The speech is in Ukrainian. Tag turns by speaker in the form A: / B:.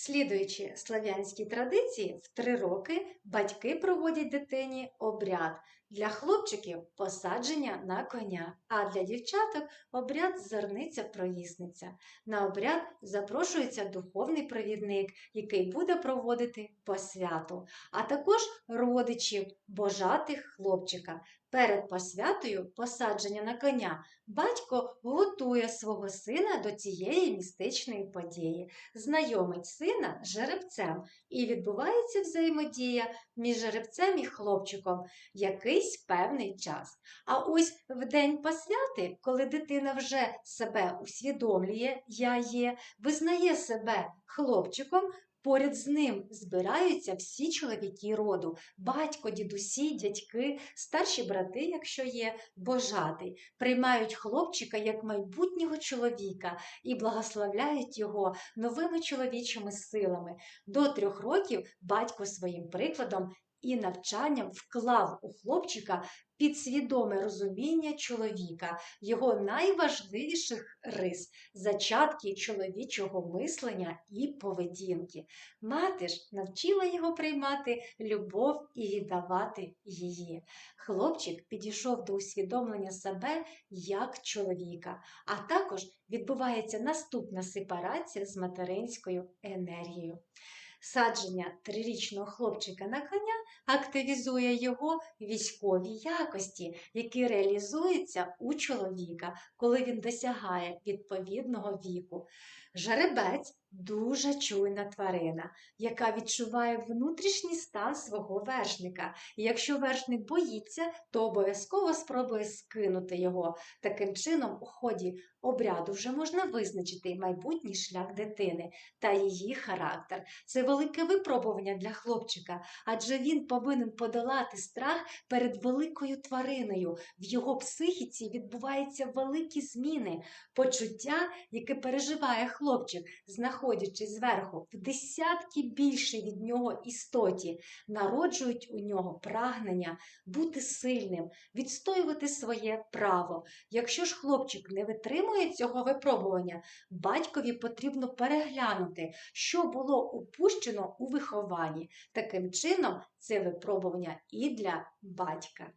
A: Слідуючи слав'янській традиції, в три роки батьки проводять дитині обряд. Для хлопчиків посадження на коня, а для дівчаток обряд зерниця-провісниця. На обряд запрошується духовний провідник, який буде проводити посвяту, а також родичів божатих хлопчика. Перед посвятою посадження на коня батько готує свого сина до цієї містичної події знайомить сина з жеребцем, і відбувається взаємодія між жеребцем і хлопчиком якийсь певний час. А ось в день посвяти, коли дитина вже себе усвідомлює, я є, визнає себе хлопчиком. Поряд з ним збираються всі чоловіки роду, батько, дідусі, дядьки, старші брати, якщо є, божати, приймають хлопчика як майбутнього чоловіка і благословляють його новими чоловічими силами. До трьох років батько своїм прикладом і навчанням вклав у хлопчика підсвідоме розуміння чоловіка, його найважливіших рис, зачатки чоловічого мислення і поведінки. Мати ж навчила його приймати любов і віддавати її. Хлопчик підійшов до усвідомлення себе як чоловіка, а також відбувається наступна сепарація з материнською енергією. Садження трирічного хлопчика на коня активізує його військові якості, які реалізуються у чоловіка, коли він досягає відповідного віку. Жеребець дуже чуйна тварина, яка відчуває внутрішній стан свого вершника. І якщо вершник боїться, то обов'язково спробує скинути його. Таким чином, у ході обряду вже можна визначити майбутній шлях дитини та її характер. Це велике випробування для хлопчика, адже він повинен подолати страх перед великою твариною. В його психіці відбуваються великі зміни, почуття, яке переживає хлопчик, знаходячись зверху в десятки більше від нього істоті, народжують у нього прагнення бути сильним, відстоювати своє право. Якщо ж хлопчик не витримує цього випробування, батькові потрібно переглянути, що було упущено у вихованні. Таким чином, це випробування і для батька.